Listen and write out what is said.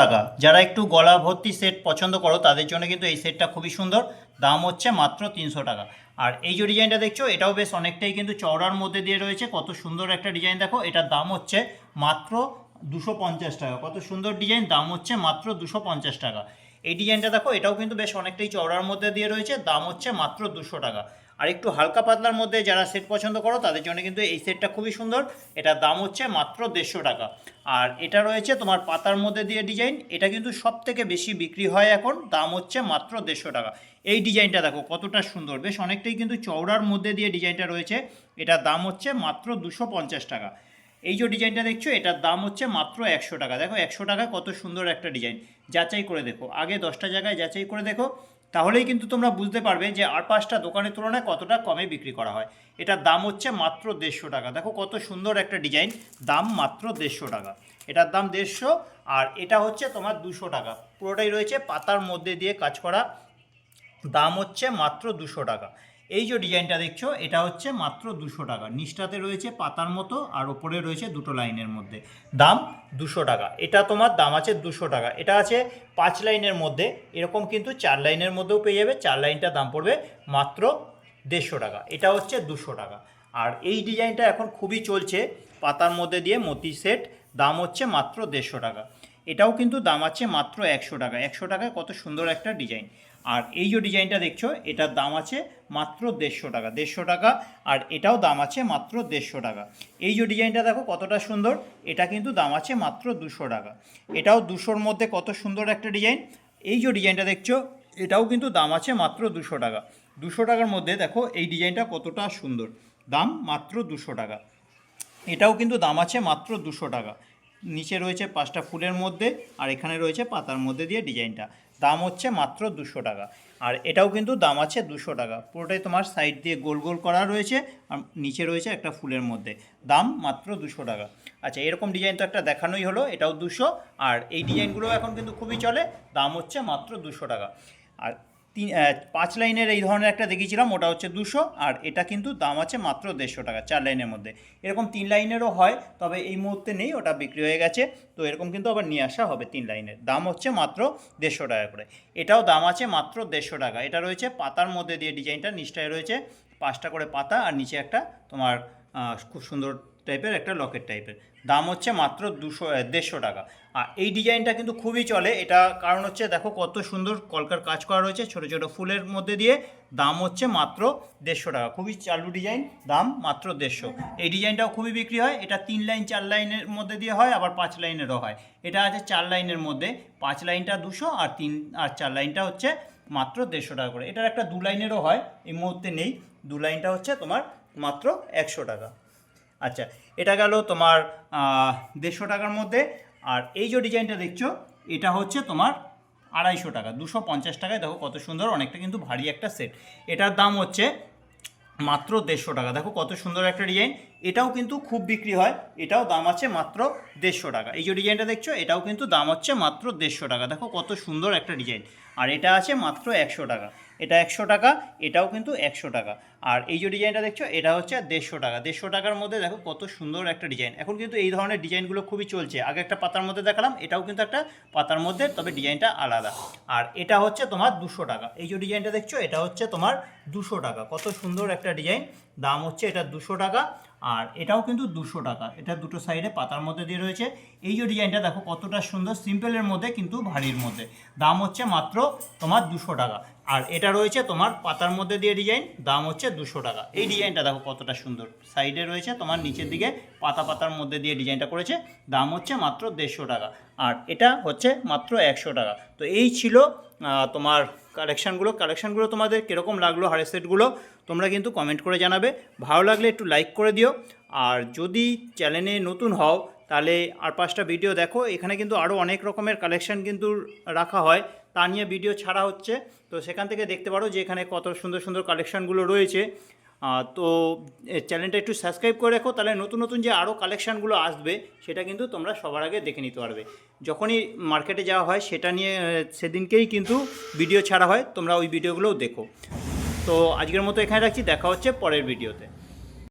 টাকা। যারা একটু গলা ভর্তি সেট পছন্দ করো, তাদের জন্য কিন্তু এই সেটটা খুবই সুন্দর। দাম হচ্ছে মাত্র তিনশো টাকা। আর এই যে ডিজাইনটা দেখছ, এটাও বেশ অনেকটাই কিন্তু চওড়ার মধ্যে দিয়ে রয়েছে। কত সুন্দর একটা ডিজাইন দেখো, এটার দাম হচ্ছে মাত্র দুশো পঞ্চাশ টাকা। কত সুন্দর ডিজাইন, দাম হচ্ছে মাত্র দুশো পঞ্চাশ টাকা। এই ডিজাইনটা দেখো, এটাও কিন্তু বেশ অনেকটাই চওড়ার মধ্যে দিয়ে রয়েছে, দাম হচ্ছে মাত্র দুশো টাকা। আর একটু হালকা পাতলার মধ্যে যারা সেট পছন্দ করো, তাদের জন্য কিন্তু এই সেটটা খুবই সুন্দর। এটার দাম হচ্ছে মাত্র দেড়শো টাকা। আর এটা রয়েছে তোমার পাতার মধ্যে দিয়ে ডিজাইন এটা কিন্তু সব থেকে বেশি বিক্রি হয় এখন। দাম হচ্ছে মাত্র দেড়শো টাকা। এই ডিজাইনটা দেখো কতটা সুন্দর। বেশ অনেকটাই কিন্তু চওড়ার মধ্যে দিয়ে ডিজাইনটা রয়েছে। এটার দাম হচ্ছে মাত্র দুশো পঞ্চাশ টাকা। এই যে ডিজাইনটা দেখছ, এটার দাম হচ্ছে মাত্র একশো টাকা। দেখো একশো টাকা কত সুন্দর একটা ডিজাইন যাচাই করে দেখো। আগে দশটা জায়গায় যাচাই করে দেখো। তাহলেই কিন্তু তোমরা বুঝতে পারবে যে আর পাঁচটা দোকানের তুলনায় কতটা কমে বিক্রি করা হয়। এটার দাম হচ্ছে মাত্র দেড়শো টাকা। দেখো কত সুন্দর একটা ডিজাইন, দাম মাত্র দেড়শো টাকা। এটার দাম দেড়শো আর এটা হচ্ছে তোমার দুশো টাকা। পুরোটাই রয়েছে পাতার মধ্যে দিয়ে কাজ করা। দাম হচ্ছে মাত্র দুশো টাকা। এই যে ডিজাইনটা দেখছ, এটা হচ্ছে মাত্র দুশো টাকা। নিচটাতে রয়েছে পাতার মতো আর ওপরে রয়েছে দুটো লাইনের মধ্যে। দাম দুশো টাকা। এটা তোমার দাম আছে দুশো টাকা। এটা আছে পাঁচ লাইনের মধ্যে। এরকম কিন্তু চার লাইনের মধ্যেও পেয়ে যাবে। চার লাইনটা দাম পড়বে মাত্র দেড়শো টাকা। এটা হচ্ছে দুশো টাকা। আর এই ডিজাইনটা এখন খুবই চলছে। পাতার মধ্যে দিয়ে মতি সেট। দাম হচ্ছে মাত্র দেড়শো টাকা। এটাও কিন্তু দাম আছে মাত্র একশো টাকা। একশো টাকায় কত সুন্দর একটা ডিজাইন। আর এই যে ডিজাইনটা দেখছ, এটার দাম আছে মাত্র দেড়শো টাকা। দেড়শো টাকা, আর এটাও দাম আছে মাত্র দেড়শো টাকা। এই যে ডিজাইনটা দেখো, কতটা সুন্দর, এটা কিন্তু দাম আছে মাত্র দুশো টাকা। এটাও দুশোর মধ্যে কত সুন্দর একটা ডিজাইন। এই যে ডিজাইনটা দেখছ, এটাও কিন্তু দাম আছে মাত্র দুশো টাকা। দুশো টাকার মধ্যে দেখো, এই ডিজাইনটা কতটা সুন্দর। দাম মাত্র দুশো টাকা। এটাও কিন্তু দাম আছে মাত্র দুশো টাকা। নিচে রয়েছে পাঁচটা ফুলের মধ্যে আর এখানে রয়েছে পাতার মধ্যে দিয়ে ডিজাইনটা। দাম হচ্ছে মাত্র দুশো টাকা। আর এটাও কিন্তু দাম আছে দুশো টাকা। পুরোটাই তোমার সাইড দিয়ে গোল গোল করা রয়েছে আর নিচে রয়েছে একটা ফুলের মধ্যে। দাম মাত্র দুশো টাকা। আচ্ছা এরকম ডিজাইন তো একটা দেখানোই হলো, এটাও দুশো। আর এই ডিজাইনগুলো এখন কিন্তু খুবই চলে, দাম হচ্ছে মাত্র দুশো টাকা। আর তিন পাঁচ লাইনের এই ধরনের একটা দেখিয়েছিলাম, ওটা হচ্ছে দুশো, আর এটা কিন্তু দাম আছে মাত্র দেড়শো টাকা, চার লাইনের মধ্যে। এরকম তিন লাইনেরও হয়, তবে এই মুহূর্তে নেই, ওটা বিক্রি হয়ে গেছে, তো এরকম কিন্তু আবার নিয়ে আসা হবে তিন লাইনের। দাম হচ্ছে মাত্র দেড়শো টাকা করে। এটাও দাম আছে মাত্র দেড়শো টাকা। এটা রয়েছে পাতার মধ্যে দিয়ে ডিজাইনটা, নিচটায় রয়েছে পাঁচটা করে পাতা, আর নিচে একটা তোমার খুব সুন্দর টাইপের একটা লকেট টাইপের দাম হচ্ছে মাত্র দুশো দেড়শো টাকা। আর এই ডিজাইনটা কিন্তু খুবই চলে। এটা কারণ হচ্ছে, দেখো কত সুন্দর কলকার কাজ করা রয়েছে ছোটো ছোটো ফুলের মধ্যে দিয়ে। দাম হচ্ছে মাত্র দেড়শো টাকা। খুবই চালু ডিজাইন, দাম মাত্র দেড়শো। এই ডিজাইনটাও খুবই বিক্রি হয়। এটা তিন লাইন, চার লাইনের মধ্যে দিয়ে হয়, আবার পাঁচ লাইনেরও হয়। এটা আছে চার লাইনের মধ্যে। পাঁচ লাইনটা দুশো আর তিন, আর চার লাইনটা হচ্ছে মাত্র দেড়শো টাকা করে। এটার একটা দু লাইনেরও হয়। এই মুহূর্তে নেই। দু লাইনটা হচ্ছে তোমার মাত্র একশো টাকা। আচ্ছা এটা গেল তোমার দেড়শো টাকার মধ্যে, আর এই যে ডিজাইনটা দেখছ, এটা হচ্ছে তোমার আড়াইশো টাকা, দুশো পঞ্চাশ টাকায় দেখো কত সুন্দর, অনেকটা কিন্তু ভারী একটা সেট এটার দাম হচ্ছে মাত্র দেড়শো টাকা, দেখো কত সুন্দর একটা ডিজাইন এটাও কিন্তু খুব বিক্রি হয়, এটাও দাম আছে মাত্র দেড়শো টাকা। এই যে ডিজাইনটা দেখছ, এটাও কিন্তু দাম হচ্ছে মাত্র দেড়শো টাকা। দেখো কত সুন্দর একটা ডিজাইন। আর এটা আছে মাত্র একশো টাকা। এটা একশো টাকা, এটাও কিন্তু একশো টাকা। আর এই যে ডিজাইনটা দেখছ, এটা হচ্ছে দেড়শো টাকা। দেড়শো টাকার মধ্যে দেখো কত সুন্দর একটা ডিজাইন। এখন কিন্তু এই ধরনের ডিজাইনগুলো খুবই চলছে। আগে একটা পাতার মধ্যে দেখালাম, এটাও কিন্তু একটা পাতার মধ্যে, তবে ডিজাইনটা আলাদা। আর এটা হচ্ছে তোমার দুশো টাকা। এই যে ডিজাইনটা দেখছ, এটা হচ্ছে তোমার দুশো টাকা। কত সুন্দর একটা ডিজাইন। দাম হচ্ছে এটা দুশো টাকা। আর এটাও কিন্তু দুশো টাকা। এটা দুটো সাইডে পাতার মধ্যে দিয়ে রয়েছে। এই যে ডিজাইনটা দেখো কতটা সুন্দর, সিম্পলের মধ্যে কিন্তু ভারীর মধ্যে। দাম হচ্ছে মাত্র তোমার দুশো টাকা। আর এটা রয়েছে তোমার পাতার মধ্যে দিয়ে ডিজাইন দাম হচ্ছে দুশো টাকা। এই ডিজাইনটা দেখো কতটা সুন্দর। সাইডে রয়েছে তোমার নিচের দিকে পাতা পাতার মধ্যে দিয়ে ডিজাইনটা করেছে, দাম হচ্ছে মাত্র দেড়শো টাকা। আর এটা হচ্ছে মাত্র একশো টাকা। তো এই ছিল তোমার কালেকশানগুলো কালেকশানগুলো তোমাদের কীরকম লাগল, হারের সেটগুলো তোমরা কিন্তু কমেন্ট করে জানাবে। ভালো লাগলে একটু লাইক করে দিও। আর যদি চ্যানেলে নতুন হও তাহলে আর পাঁচটা ভিডিও দেখো। এখানে কিন্তু আরও অনেক রকমের কালেকশান কিন্তু রাখা হয়। তা নিয়ে ভিডিও ছাড়া হচ্ছে। তো সেখান থেকে দেখতে পারো যে এখানে কত সুন্দর সুন্দর কালেকশানগুলো রয়েছে। তো চ্যানেলটা একটু সাবস্ক্রাইব করে রেখো, তাহলে নতুন নতুন যে আরও কালেকশানগুলো আসবে, সেটা কিন্তু তোমরা সবার আগে দেখে নিতে পারবে। যখনই মার্কেটে যাওয়া হয়, সেটা নিয়ে সেদিনকেই কিন্তু ভিডিও ছাড়া হয়। তোমরা ওই ভিডিওগুলোও দেখো। তো আজকের মতো এখানে রাখছি। দেখা হচ্ছে পরের ভিডিওতে